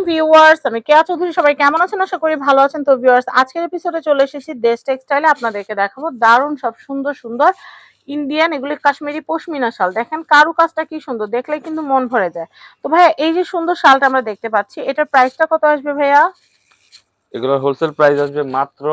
আলাইকুম ভিউয়ার্স আমি কেয়া চৌধুরী সবাই কেমন আছেন? আশা করি ভালো আছেন। তো ভিউয়ার্স আজকের এপিসোডে চলে এসেছি দেশ টেক্সটাইলে আপনাদেরকে দেখাবো দারুণ সব সুন্দর সুন্দর ইন্ডিয়ান এগুলি কাশ্মীরি পশমিনা শাল। দেখেন কারু কাজটা কি সুন্দর দেখলে কিন্তু মন ভরে যায়। তো ভাইয়া এই যে সুন্দর শালটা আমরা দেখতে পাচ্ছি এটার প্রাইসটা কত আসবে ভাইয়া? এগুলোর হোলসেল প্রাইস আসবে মাত্র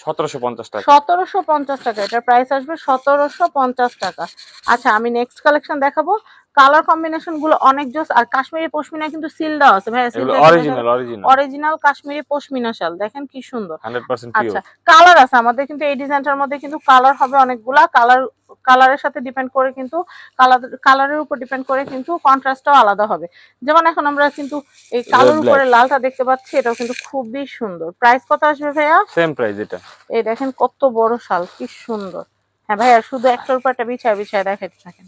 সতেরোশো পঞ্চাশ টাকা। সতেরোশো পঞ্চাশ টাকা এটার প্রাইস আসবে সতেরোশো পঞ্চাশ টাকা। আচ্ছা আমি নেক্সট কালেকশন দেখাবো। কালার কম্বিনেশনগুলো অনেক জোস আর কাশ্মীরি পশমিনা কিন্তু সিল দেওয়া আছে। এগুলো original original original Kashmiri pashmina শাল দেখেন কি সুন্দর। হান্ড্রেড পার্সেন্ট আচ্ছা কালার আছে আমাদের কিন্তু এই ডিজাইনটার মধ্যে কিন্তু কালার হবে অনেকগুলা। কালার কালারের সাথে ডিপেন্ড করে কিন্তু কালার কালারের উপর ডিপেন্ড করে কিন্তু কন্ট্রাস্টটাও আলাদা হবে। যেমন এখন আমরা কিন্তু এই কালোর উপরে লালটা দেখতে পাচ্ছি এটাও কিন্তু খুবই সুন্দর। প্রাইস কত আসবে ভাইয়া? সেম প্রাইস এটা। এই দেখেন কত বড় শাল কি সুন্দর। হ্যাঁ ভাইয়া শুধু একটার উপর একটা বিছায় বিছায় দেখাইতে থাকেন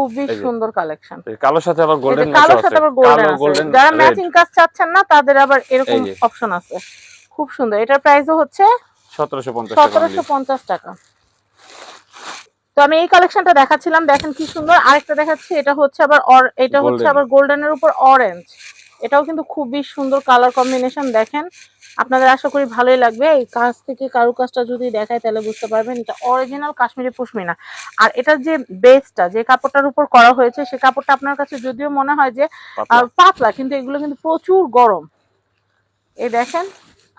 খুবই সুন্দর কালেকশন কালোর সাথে আবার গোল্ডেন কালোর সাথে আবার গোল্ডেন আছে। যারা ম্যাচিং কাজ চাচ্ছেন না তাদের আবার এরকম অপশন আছে। খুব সুন্দর। এটার প্রাইসও হচ্ছে সতেরোশো পঞ্চাশ টাকা তো আমি এই কালেকশনটা দেখাচ্ছিলাম দেখেন কি সুন্দর। আরেকটা দেখাচ্ছি এটা হচ্ছে আবার এটা হচ্ছে. আবার গোল্ডেনের উপর অরেঞ্জ এটাও কিন্তু খুবই সুন্দর কালার কম্বিনেশন দেখেন। আপনাদের আশা করি ভালোই লাগবে। এই কাজ থেকে কারু কাজটা যদি দেখায় তাহলে বুঝতে পারবেন এটা অরিজিনাল কাশ্মীরি পশমিনা। আর এটা যে বেসটা যে কাপড়টার উপর করা হয়েছে সে কাপড়টা আপনার কাছে যদিও মনে হয় যে পাতলা কিন্তু এগুলো কিন্তু প্রচুর গরম। এই দেখেন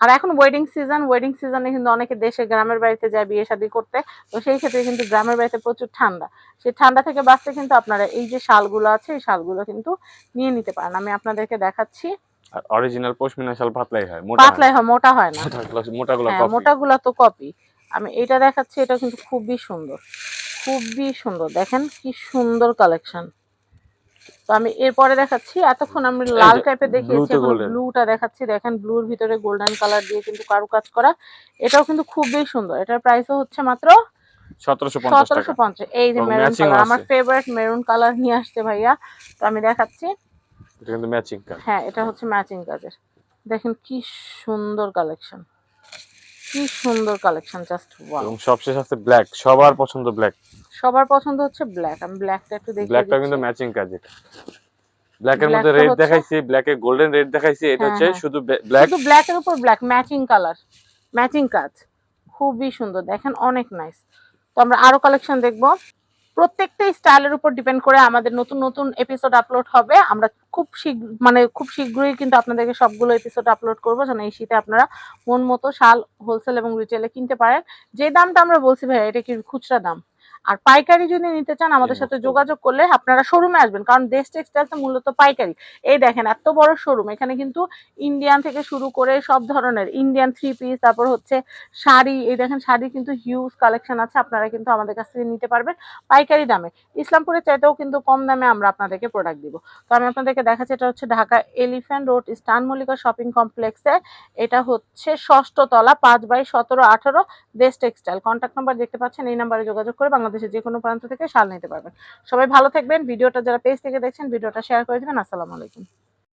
আর এখন ওয়েডিং সিজন ওয়েডিং সিজনে কিন্তু অনেকে দেশে গ্রামের বাড়িতে যায় বিয়ে শাদী করতে। তো সেই ক্ষেত্রে কিন্তু গ্রামের বাড়িতে প্রচুর ঠান্ডা। সেই ঠান্ডা থেকে বাঁচতে কিন্তু আপনারা এই যে শালগুলো আছে এই শালগুলো কিন্তু নিয়ে নিতে পারেন। আমি আপনাদেরকে দেখাচ্ছি। অরিজিনাল পশমিনা শাল পাতলাই হয় মোটা পাতলাই হয় মোটা হয় না। হ্যাঁ মোটাগুলো তো কপি আমি এটা দেখাচ্ছি এটা কিন্তু খুবই সুন্দর। খুবই সুন্দর। দেখেন কি সুন্দর কালেকশন তো আমি এরপরে দেখাচ্ছি এতক্ষণ আমি লাল টাইপের দেখিয়েছি। ব্লুটা দেখাচ্ছি দেখেন ব্লুর ভিতরে গোল্ডেন কালার দিয়ে কিন্তু কারুকাজ করা। এটাও কিন্তু খুবই সুন্দর এটার প্রাইসও হচ্ছে মাত্র সতেরোশো পঞ্চাশ এই যে মেরুন কালার আমার ফেভারিট মেরুন কালার নিয়ে আসছে ভাইয়া তো আমি দেখাচ্ছি। ম্যাচিং হ্যাঁ এটা হচ্ছে ম্যাচিং কাজের। দেখেন কি সুন্দর কালেকশন কি সুন্দর কালেকশন জাস্ট ওয়াও এবং সবশেষ আছে ব্ল্যাক সবার পছন্দ ব্ল্যাক সবার পছন্দ হচ্ছে ব্ল্যাক আমি ব্ল্যাকটা একটু দেখি ব্ল্যাকটা কিন্তু ম্যাচিং কাজ এটা। ব্ল্যাকের মধ্যে রেড দেখাইছি ব্ল্যাকে গোল্ডেন রেড দেখাইছি এটা হ্যাঁ, হচ্ছে হ্যাঁ। শুধু ব্ল্যাক শুধু ব্ল্যাকের উপর ব্ল্যাক ম্যাচিং কালার ম্যাচিং কাজ। খুবই সুন্দর দেখেন অনেক নাইস তো আমরা আরও কালেকশন দেখব। প্রত্যেকটা স্টাইলের উপর ডিপেন্ড করে আমাদের নতুন নতুন এপিসোড আপলোড হবে। আমরা খুব শীঘ্র মানে খুব শীঘ্রই কিন্তু আপনাদেরকে সবগুলো এপিসোড আপলোড করব। যেন এই শীতে আপনারা মন মতো শাল হোলসেল এবং রিটেলে কিনতে পারেন। যে দামটা আমরা বলছি ভাই এটা কি খুচরা দাম? আর পাইকারি যদি নিতে চান আমাদের সাথে যোগাযোগ করলে আপনারা শোরুমে আসবেন। কারণ দেশ টেক্সটাইল মূলত পাইকারি। এই দেখেন এত বড় শোরুম। এখানে কিন্তু ইন্ডিয়ান থেকে শুরু করে সব ধরনের ইন্ডিয়ান থ্রি পিস তারপর হচ্ছে শাড়ি। এই দেখেন শাড়ি কিন্তু হিউজ কালেকশন আছে। আপনারা কিন্তু আমাদের কাছ থেকে নিতে পারবেন পাইকারি দামে। ইসলামপুরের চাইতেও কিন্তু কম দামে আমরা আপনাদেরকে প্রোডাক্ট দিব। তো আমি আপনাদেরকে দেখাচ্ছি এটা হচ্ছে ঢাকা এলিফ্যান্ট রোড স্টান মল্লিকা শপিং কমপ্লেক্সে এটা হচ্ছে ষষ্ঠ তলা পাঁচ বাই সতেরো আঠারো দেশ টেক্সটাইল কন্ট্যাক্ট নাম্বার দেখতে পাচ্ছেন এই নাম্বারে যোগাযোগ করে বাংলাদেশের যে কোনো প্রান্ত থেকে শাল নিতে পারবেন। সবাই ভালো থাকবেন। ভিডিওটা যারা পেজ থেকে দেখছেন, ভিডিওটা শেয়ার করে দেবেন। আসসালামু আলাইকুম।